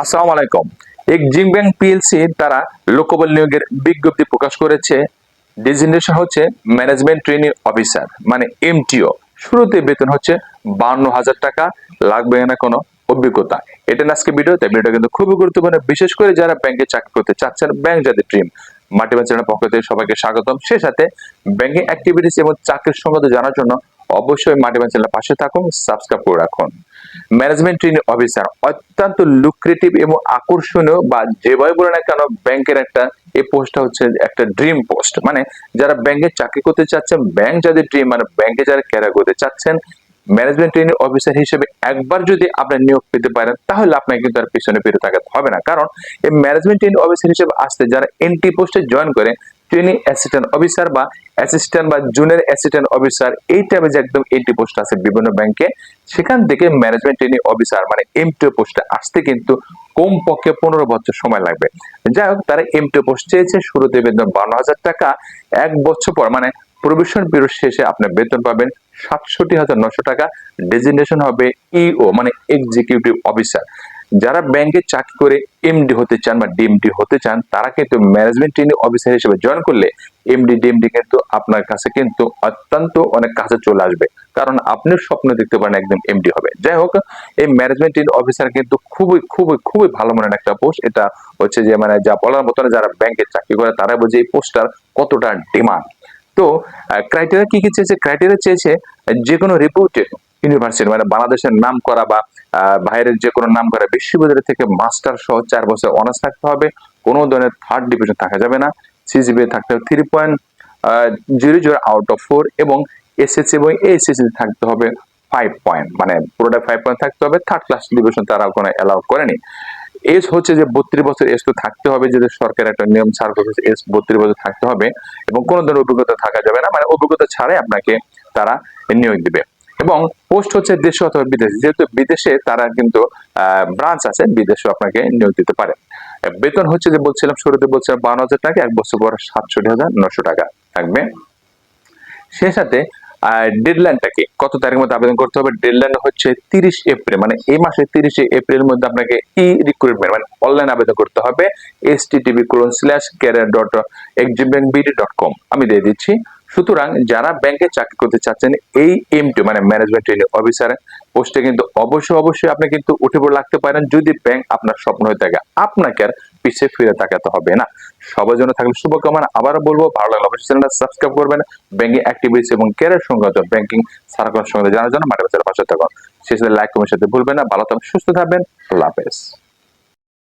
আসসালামু আলাইকুম। Exim bank PLC তারা লোকবল নিয়োগের বিজ্ঞপ্তি প্রকাশ করেছে ডেজিগনেশন হচ্ছে ম্যানেজমেন্ট ট্রেনিং অফিসার মানে এমটিও শুরুতে বেতন হচ্ছে বান্ন হাজার টাকা, লাগবে না কোনো অভিজ্ঞতা। এটা আজকে ভিডিও তাই ভিডিওটা কিন্তু খুবই গুরুত্বপূর্ণ। বিশেষ করে যারা ব্যাংকে চাকরি করতে চাচ্ছেন, ব্যাংক যাদের ড্রিম মাটি চ্যানেলের পক্ষ থেকে সবাইকে স্বাগতম। সে সাথে ব্যাংকিং অ্যাক্টিভিটিস এবং চাকরির সংক্রান্ত জানার জন্য অবশ্যই মাটি চ্যানেলের পাশে থাকুন সাবস্ক্রাইব করে রাখুন। ম্যানেজমেন্ট ট্রেনিং অফিসার অত্যন্ত লুক্রেটিভ এবং আকর্ষণীয় বা যেভাবে বলে না কেন ব্যাংকের একটা, এই পোস্টটা হচ্ছে একটা ড্রিম পোস্ট মানে যারা ব্যাংকে চাকরি করতে চাচ্ছেন, ব্যাংক যাদের ড্রিম মানে ব্যাংকে যারা ক্যারিয়ার করতে চাচ্ছেন ম্যানেজমেন্ট ট্রেনিং অফিসার হিসেবে একবার যদি আপনি নিয়োগ পেতে পারেন, তাহলে আপনাকে কিন্তু আর পিছনে ফিরে থাকতে হবে না। কারণ এই ম্যানেজমেন্ট ট্রেনিং অফিসার হিসেবে আসতে যারা এনটি পোস্টে জয়েন করে ট্রেনিং অ্যাসিস্ট্যান্ট অফিসার বা অ্যাসিস্ট্যান্ট বা জুনিয়র অ্যাসিস্ট্যান্ট অফিসার এই টাইপের যে একদম এনটি পোস্ট আছে বিভিন্ন ব্যাংকে সেখান থেকে ম্যানেজমেন্ট ট্রেনিং অফিসার মানে এমটিও পোস্টে আসতে কিন্তু কম পক্ষে পনেরো বছর সময় লাগবে। যাই হোক, তারা এমটিও পোস্ট চেয়েছে, শুরুতে বেতন বান্ন হাজার টাকা, এক বছর পর মানে প্রভিশন পিরিয়ড শেষে আপনি বেতন পাবেন সাতষট্টি হাজার নশো টাকা ডেজিগনেশন হবে ইও মানে এক্সিকিউটিভ অফিসার যারা ব্যাংকে চাকরি করে এমডি হতে চান বা ডিএমডি হতে চান, তারা কিন্তু ম্যানেজমেন্ট ট্রেনিং অফিসার হিসেবে জয়েন করলে এমডি ডিএমডি কিন্তু আপনার কাছে কিন্তু অত্যন্ত অনেক কাছে চলে আসবে। কারণ আপনি স্বপ্ন দেখতে পারেন একদম এমডি হবে। যাই হোক, এই ম্যানেজমেন্ট ট্রেনিং অফিসার কিন্তু খুবই খুবই খুবই ভালো মনের একটা পোস্ট এটা হচ্ছে যে মানে যা বলার মতন যারা ব্যাংকে চাকরি করে, তারা বোঝে এই পোস্টটার কতটা ডিমান্ড তো ক্রাইটেরিয়া কি কি চেয়েছে? ক্রাইটেরিয়া চেয়েছে যে কোনো রিপুটেড ইউনিভার্সিটি মানে বাংলাদেশের নাম করা বা বাইরের যে কোনো নাম করা বিশ্ববিদ্যালয় থেকে মাস্টার সহ চার বছর অনার্স থাকতে হবে। কোনো ধরনের থার্ড ডিভিশন থাকা যাবে না। সিজিবি থাকতে হবে three point zero zero out of four এবং এসএসসি এবং এসএসসি থাকতে হবে ফাইভ পয়েন্ট মানে পুরোটা ফাইভ পয়েন্ট থাকতে হবে। থার্ড ক্লাস ডিভিশন তারা কোনো অ্যালাউ করেনি। এজ হচ্ছে যে বত্রিশ বছর এজ তো থাকতে হবে, যদি সরকার একটা নিয়ম ছাড় করেছে এজ বত্রিশ বছর থাকতে হবে এবং কোনো ধরনের অভিজ্ঞতা থাকা যাবে না। মানে অভিজ্ঞতা ছাড়াই আপনাকে তারা নিয়োগ দিবে। এবং পোস্ট হচ্ছে দেশে অথবা বিদেশে। যেহেতু বিদেশে তারা কিন্তু ব্রাঞ্চ আছে বিদেশে আপনাকে নিয়োগ দিতে পারে। বেতন হচ্ছে যে বলছিলাম, শুরুতে বলছিলাম বান্ন হাজার টাকা, এক বছর পর সাতষট্টি হাজার নশো টাকা থাকবে। সে সাথে ডেডলাইনটা কত তারিখের মধ্যে আবেদন করতে হবে? ডেডলাইন হচ্ছে তিরিশ এপ্রিল মানে এই মাসে তিরিশে এপ্রিলের মধ্যে আপনাকে ই রিক্রুটমেন্ট মানে অনলাইন আবেদন করতে হবে S T TV colon slash career dot Exim bank BD dot com আমি দিয়ে দিচ্ছি। সুতরাং যারা ব্যাংকে চাকরি করতে চাচ্ছেন, এই এম টু মানে ম্যানেজমেন্ট ট্রেনিং অফিসার পোস্টে কিন্তু অবশ্যই অবশ্যই আপনি কিন্তু উঠে পড়ে লাগতে পারেন যদি ব্যাংক আপনার স্বপ্ন হয়ে থাকে, আপনাকে আর পিছিয়ে ফিরে তাকাতে হবে না। সবার জন্য থাকলে শুভকামনা। আবারও বলব, ভালো লাগলে অবশ্যই চ্যানেলটা সাবস্ক্রাইব করবেন। ব্যাংকিং অ্যাক্টিভিটিস এবং ক্যারিয়ার সংক্রান্ত ব্যাংকিং সার্কল সংক্রান্ত জানার জন্য মাঠে বাজারের পাশে থাকুন। সেই সাথে লাইক কমেন্ট সাথে ভুলবেন না। ভালো থাকবেন, সুস্থ থাকবেন। আল্লাহ হাফেজ।